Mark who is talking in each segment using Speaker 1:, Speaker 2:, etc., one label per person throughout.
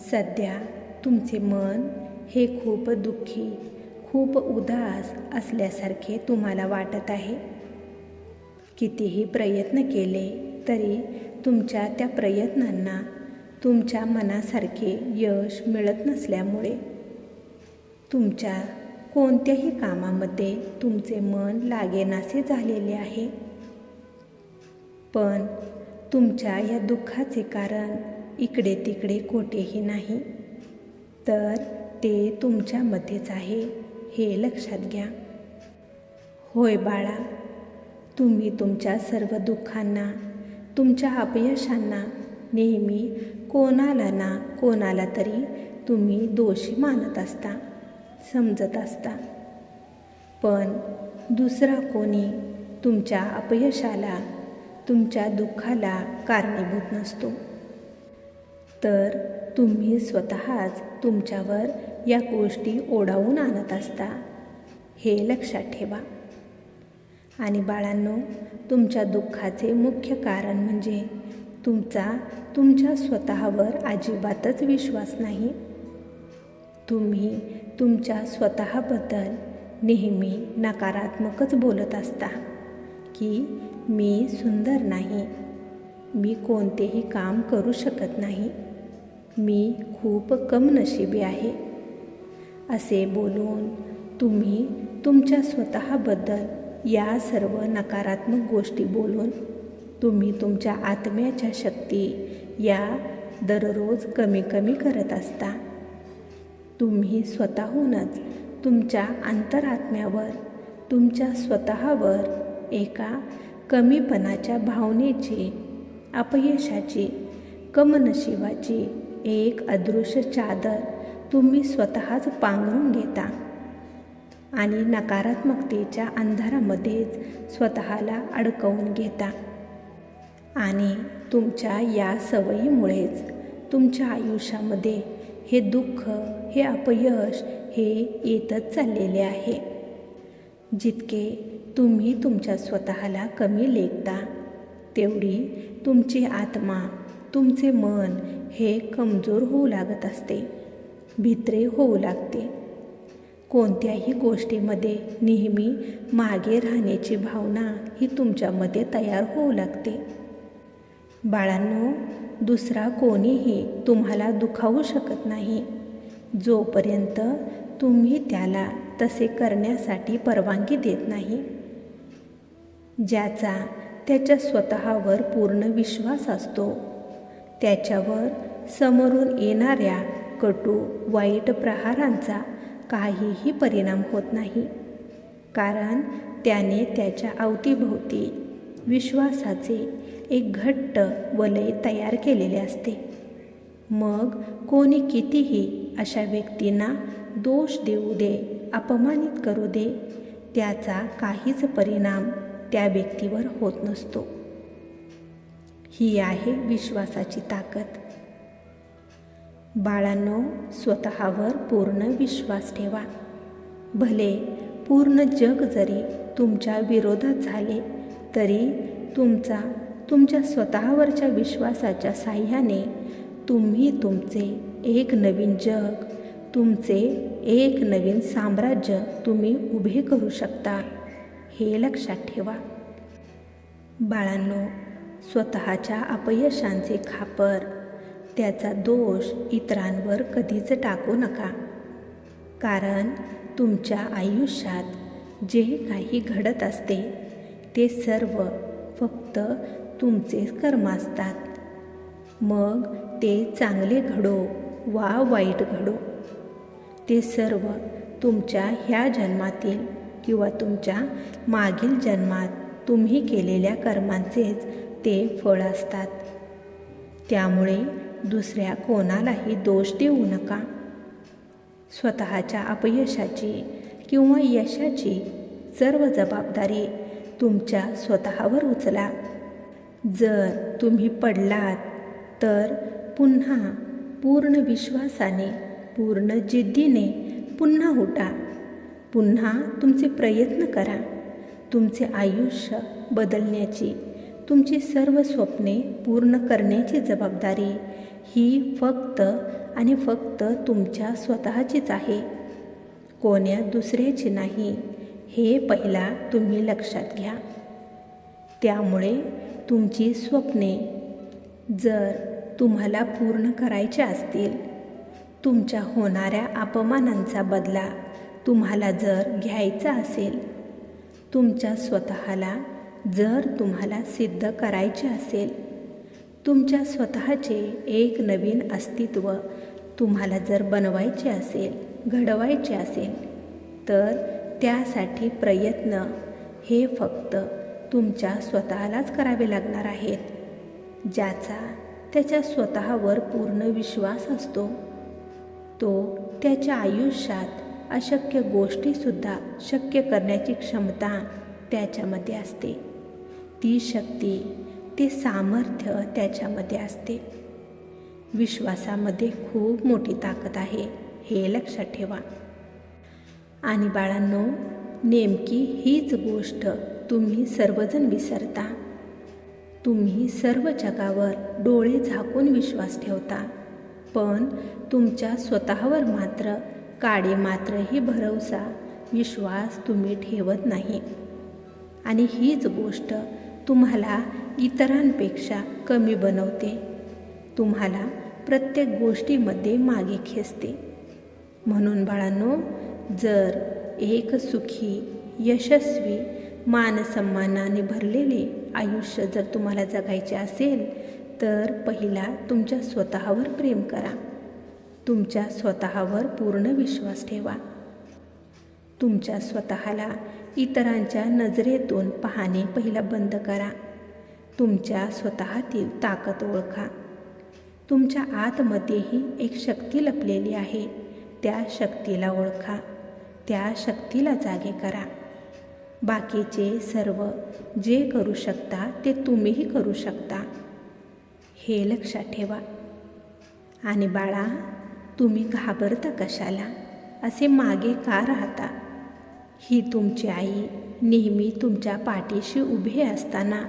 Speaker 1: सध्या तुमचे मन हे खूप दुःखी खूप उदास असल्यासारखे तुम्हाला वाटत आहे? कितीही प्रयत्न केले तरी तुमच्या त्या प्रयत्नांना तुमच्या मनासारखे यश मिळत नसल्यामुळे तुमच्या कोणत्याही कामामध्ये तुमचे मन लागेनासे झालेले आहे. पण तुमच्या या दुःखाचे कारण इकडे तिकडे कोठेही नाही. तर ते तुमच्यामध्येच आहे हे लक्षात घ्या. होय बाळा तुम्ही तुमच्या सर्व दुःखांना तुमच्या अपयशांना नेहमी कोणाला ना कोणाला तरी तुम्ही दोषी मानत असता समजत असता. पण दुसरा कोणी तुमच्या अपयशाला तुमच्या दुःखाला कारणीभूत नसतो. तर तुम्ही स्वतःच तुमच्यावर या गोष्टी ओढावून आणत असता. हे लक्षात ठेवा. आणि बाळांनो तुमच्या दुःखाचे मुख्य कारण म्हणजे तुमचा तुमच्या स्वतःवर अजिबातच विश्वास नाही. तुम्ही तुमच्या स्वतःबद्दल नेहमी नकारात्मकच बोलत असता की मी सुंदर नाही. मी कोणतेही काम करू शकत नाही. मी खूप कमनशिबी आहे. असे बोलून तुम्ही तुमच्या स्वतःबद्दल या सर्व नकारात्मक गोष्टी बोलून तुम्ही तुमच्या आत्म्याच्या शक्ती या दररोज कमी कमी करत असता. तुम्ही स्वतःहूनच तुमच्या अंतरात्म्यावर तुमच्या स्वतःवर एका कमीपणाच्या भावनेची अपयशाची कमनशिबाची एक अदृश्य चादर तुम्ही स्वतःच पांघरून घेता. आणि नकारात्मकतेच्या अंधारामध्येच स्वतःला अडकवून घेता. आणि तुमच्या या सवयीमुळेच तुमच्या आयुष्यामध्ये हे दुःख हे अपयश हे येतच चाललेले आहे. जितके तुम्ही तुमच्या स्वतःला कमी लेखता तेवढी तुमची आत्मा तुमचे मन हे कमजोर होऊ लागत असते. भित्रे होऊ लागते. कोणत्याही गोष्टीमध्ये नेहमी मागे राहण्याची भावना ही तुमच्यामध्ये तयार होऊ लागते. बाळांनो दुसरा कोणीही तुम्हाला दुखावू शकत नाही. जोपर्यंत तुम्ही त्याला तसे करण्यासाठी परवानगी देत नाही. ज्याचा त्याच्या स्वतःवर पूर्ण विश्वास असतो. त्याच्यावर समोरून येणाऱ्या कटू वाईट प्रहारांचा काहीही परिणाम होत नाही. कारण त्याने त्याच्या अवतीभोवती विश्वासाचे एक घट्ट वलय तयार केलेले असते. मग कोणी कितीही अशा व्यक्तींना दोष देऊ दे अपमानित करू दे त्याचा काहीच परिणाम त्या व्यक्तीवर होत नसतो. ही आहे विश्वासाची ताकद. बाळांनो स्वतःवर पूर्ण विश्वास ठेवा. भले पूर्ण जग जरी तुमच्या विरोधात झाले तरी तुमचा तुमच्या स्वतःवरच्या विश्वासाच्या साह्याने तुम्ही तुमचे एक नवीन जग तुमचे एक नवीन साम्राज्य तुम्ही उभे करू शकता हे लक्षात ठेवा. बाळांनो स्वतःच्या अपयशांचे खापर. त्याचा दोष इतरांवर कधीच टाकू नका. कारण तुमच्या आयुष्यात जे काही घडत असते ते सर्व फक्त तुमचेच कर्म असतात. मग ते चांगले घडो वा वाईट घडो. ते सर्व तुमच्या ह्या जन्मातील किंवा तुमच्या मागील जन्मात तुम्ही केलेल्या कर्मांचेच ते फळ असतात. त्यामुळे दुसऱ्या कोणालाही दोष देऊ नका. स्वतःच्या अपयशाची किंवा यशाची सर्व जबाबदारी तुमच्या स्वतःवर उचला. जर तुम्ही पडलात तर पुन्हा पूर्ण विश्वासाने पूर्ण जिद्दीने पुन्हा उठा. पुन्हा तुमचे प्रयत्न करा. तुमचे आयुष्य बदलण्याची तुमची सर्व स्वप्ने पूर्ण करण्याची जबाबदारी ही फक्त आणि फक्त तुमच्या स्वतःचीच आहे. कोण्या दुसऱ्याची नाही हे पहिला तुम्ही लक्षात घ्या. त्यामुळे तुमची स्वप्ने जर तुम्हाला पूर्ण करायचे असतील तुमच्या होणाऱ्या अपमानांचा बदला तुम्हाला जर घ्यायचा असेल तुमच्या स्वतःला जर तुम्हाला सिद्ध करायचे असेल तुमच्या स्वतःचे एक नवीन अस्तित्व तुम्हाला जर बनवायचे असेल घडवायचे असेल तर त्यासाठी प्रयत्न हे फक्त तुमच्या स्वतःलाच करावे लागणार आहेत. ज्याचा त्याच्या स्वतःवर पूर्ण विश्वास असतो तो त्याच्या आयुष्यात अशक्य गोष्टीसुद्धा शक्य करण्याची क्षमता त्याच्यामध्ये असते. ती शक्ती ते सामर्थ्य त्याच्यामध्ये असते. विश्वासामध्ये खूप मोठी ताकद आहे हे लक्षात ठेवा. आणि बाळांनो नेमकी हीच गोष्ट तुम्ही सर्वजण विसरता. तुम्ही सर्व जगावर डोळे झाकून विश्वास ठेवता पण तुमच्या स्वतःवर मात्र काडे मात्रही भरवसा विश्वास तुम्ही ठेवत नाही. आणि हीच गोष्ट तुम्हाला इतरांपेक्षा कमी बनवते. तुम्हाला प्रत्येक गोष्टीमध्ये मागे खेचते. म्हणून बाळांनो जर एक सुखी यशस्वी मानसन्मानाने भरलेले आयुष्य जर तुम्हाला जगायचे असेल तर पहिला तुमच्या स्वतःवर प्रेम करा. तुमच्या स्वतःवर पूर्ण विश्वास ठेवा. तुमच्या स्वतःला इतरांच्या नजरेतून पाहणे पहिला बंद करा. तुमच्या स्वतःतील ताकद ओळखा. तुमच्या आतमध्येही एक शक्ती लपलेली आहे. त्या शक्तीला ओळखा. त्या शक्तीला जागे करा. बाकीचे सर्व जे करू शकता ते तुम्हीही करू शकता. हे लक्षात ठेवा. आणि बाळा तुम्ही घाबरता कशाला? असे मागे का राहता? ही तुमची आई नेहमी तुमच्या पाठीशी उभे असताना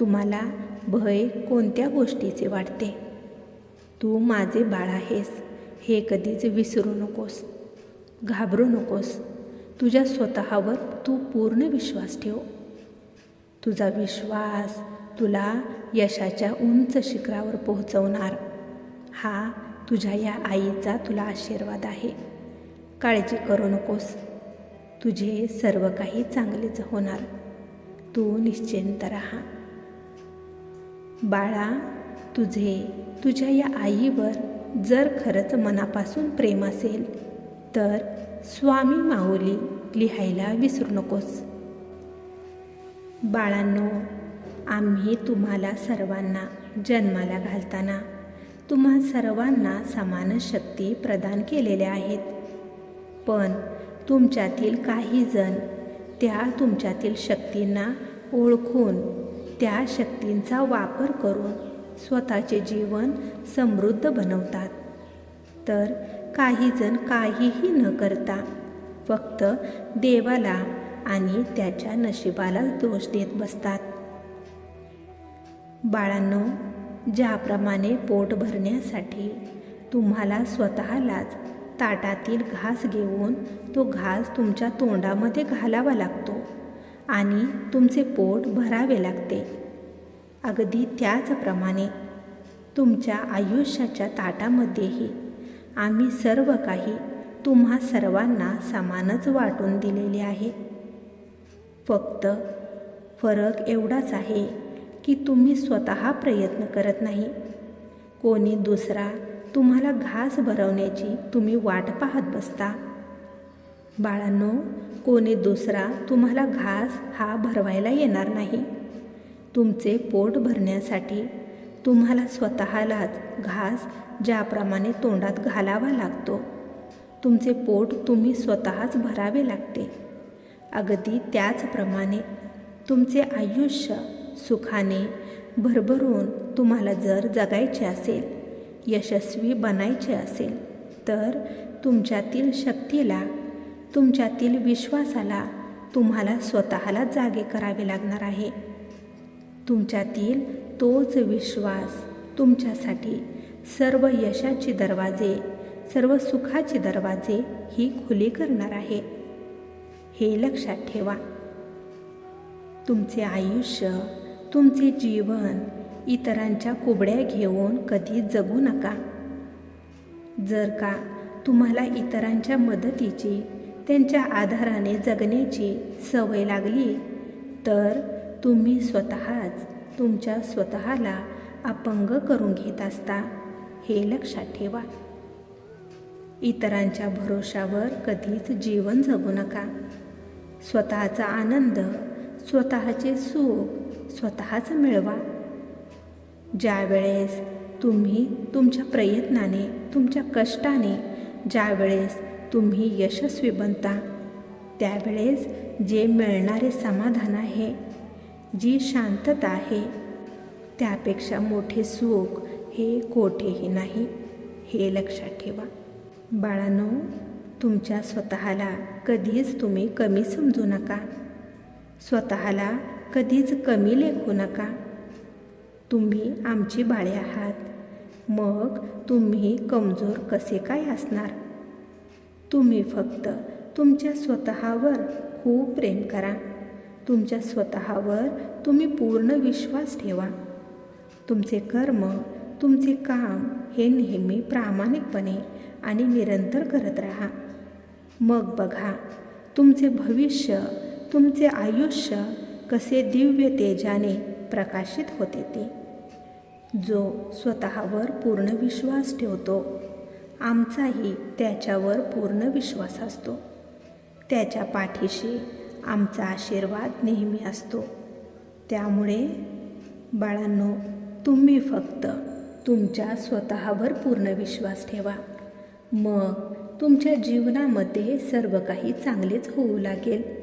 Speaker 1: तुम्हाला भय कोणत्या गोष्टीचे वाटते? तू माझे बाळ आहेस हे कधीच विसरू नकोस घाबरू नकोस. तुझ्या स्वतःवर तू पूर्ण विश्वास ठेव. तुझा विश्वास तुला यशाच्या उंच शिखरावर पोहोचवणार. हा तुझ्या या आईचा तुला आशीर्वाद आहे. काळजी करू नकोस. तुझे सर्व काही चांगलेच होणार. तू निश्चिंत राहा. बाळा तुझे तुझ्या या आईवर जर खरंच मनापासून प्रेम असेल तर स्वामी माऊली लिहायला विसरू नकोस. बाळांनो आम्ही तुम्हाला सर्वांना जन्माला घालताना तुम्हा सर्वांना समान शक्ती प्रदान केलेल्या आहेत. पण तुमच्यातील काहीजण त्या तुमच्यातील शक्तींना ओळखून त्या शक्तींचा वापर करून स्वतःचे जीवन समृद्ध बनवतात. तर काहीजण काहीही न करता फक्त देवाला आणि त्याच्या नशिबाला दोष देत बसतात. बाळांनो ज्याप्रमाणे पोट भरण्यासाठी तुम्हाला स्वतःलाच ताटातील घास घेऊन तो घास तुमच्या तोंडामध्ये घालावा लागतो आणि तुमचे पोट भरावे लागते. अगदी त्याचप्रमाणे तुमच्या आयुष्याच्या ताटामध्येही आम्ही सर्व काही तुम्हा सर्वांना समानच वाटून दिलेले आहे. फक्त फरक एवढाच आहे की तुम्ही स्वतः प्रयत्न करत नाही. कोणी दुसरा तुम्हाला घास भरवण्याची तुम्ही वाट पाहत बसता. बाळांनो कोणी दुसरा तुम्हाला घास हा भरवायला येणार नाही. तुमचे पोट भरण्यासाठी तुम्हाला स्वतःलाच घास ज्याप्रमाणे तोंडात घालावा लागतो. तुमचे पोट तुम्ही स्वतःच भरावे लागते. अगदी त्याचप्रमाणे तुमचे आयुष्य सुखाने भरभरून तुम्हाला जर जगायचे असेल यशस्वी बनायचे असेल तर तुमच्यातील शक्तीला तुमच्यातील विश्वासाला तुम्हाला स्वतःला जागे करावे लागणार आहे. तुमच्यातील तोच विश्वास तुमच्यासाठी सर्व यशाचे दरवाजे सर्व सुखाचे दरवाजे ही खुली करणार आहे. हे लक्षात ठेवा. तुमचे आयुष्य तुमचे जीवन इतरांच्या कुबड्या घेऊन कधी जगू नका. जर का तुम्हाला इतरांच्या मदतीची त्यांच्या आधाराने जगण्याची सवय लागली तर तुम्ही स्वतःच तुमच्या स्वतःला अपंग करून घेत असता हे लक्षात ठेवा. इतरांच्या भरोशावर कधीच जीवन जगू नका. स्वतःचा आनंद स्वतःचे सुख स्वतःच मिळवा. ज्यावेळेस तुम्ही तुमच्या प्रयत्नाने तुमच्या कष्टाने ज्यावेळेस तुम्ही यशस्वी बनता त्यावेळेस जे मिळणारे समाधान आहे जी शांतता आहे त्यापेक्षा मोठे सुख हे कोठेही नाही हे लक्षात ठेवा. बाळांनो तुमच्या स्वतःला कधीच तुम्ही कमी समजू नका. स्वतःला कधीच कमी लेखू नका. तुम्ही आमची बाळे आहात. मग तुम्ही कमजोर कसे काय असणार? तुम्ही फक्त तुमच्या स्वतःवर खूप प्रेम करा. तुमच्या स्वतःवर तुम्ही पूर्ण विश्वास ठेवा. तुमचे कर्म तुमचे काम हे नेहमी प्रामाणिकपणे आणि निरंतर करत राहा. मग बघा तुमचे भविष्य तुमचे आयुष्य कसे दिव्य तेजाने प्रकाशित होते ते. जो स्वतःवर पूर्ण विश्वास ठेवतो. आमचाही त्याच्यावर पूर्ण विश्वास असतो. त्याच्या पाठीशी आमचा आशीर्वाद नेहमी असतो. त्यामुळे बाळांनो तुम्ही फक्त तुमच्या स्वतःवर पूर्ण विश्वास ठेवा. मग तुमच्या जीवनामध्ये सर्व काही चांगलेच होऊ लागेल.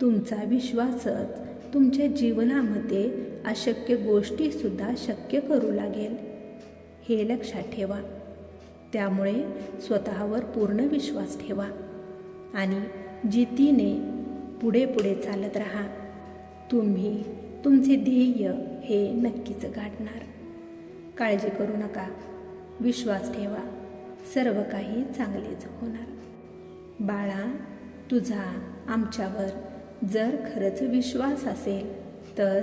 Speaker 1: तुमचा विश्वासच तुमच्या जीवनामध्ये अशक्य गोष्टीसुद्धा शक्य करू लागेल. हे लक्षात ठेवा. त्यामुळे स्वतःवर पूर्ण विश्वास ठेवा आणि जितीने पुढे पुढे चालत राहा. तुम्ही तुमचे ध्येय हे नक्कीच गाठणार. काळजी करू नका. विश्वास ठेवा. सर्व काही चांगलेच होणार. बाळा तुझा आमच्यावर जर खरंच विश्वास असेल तर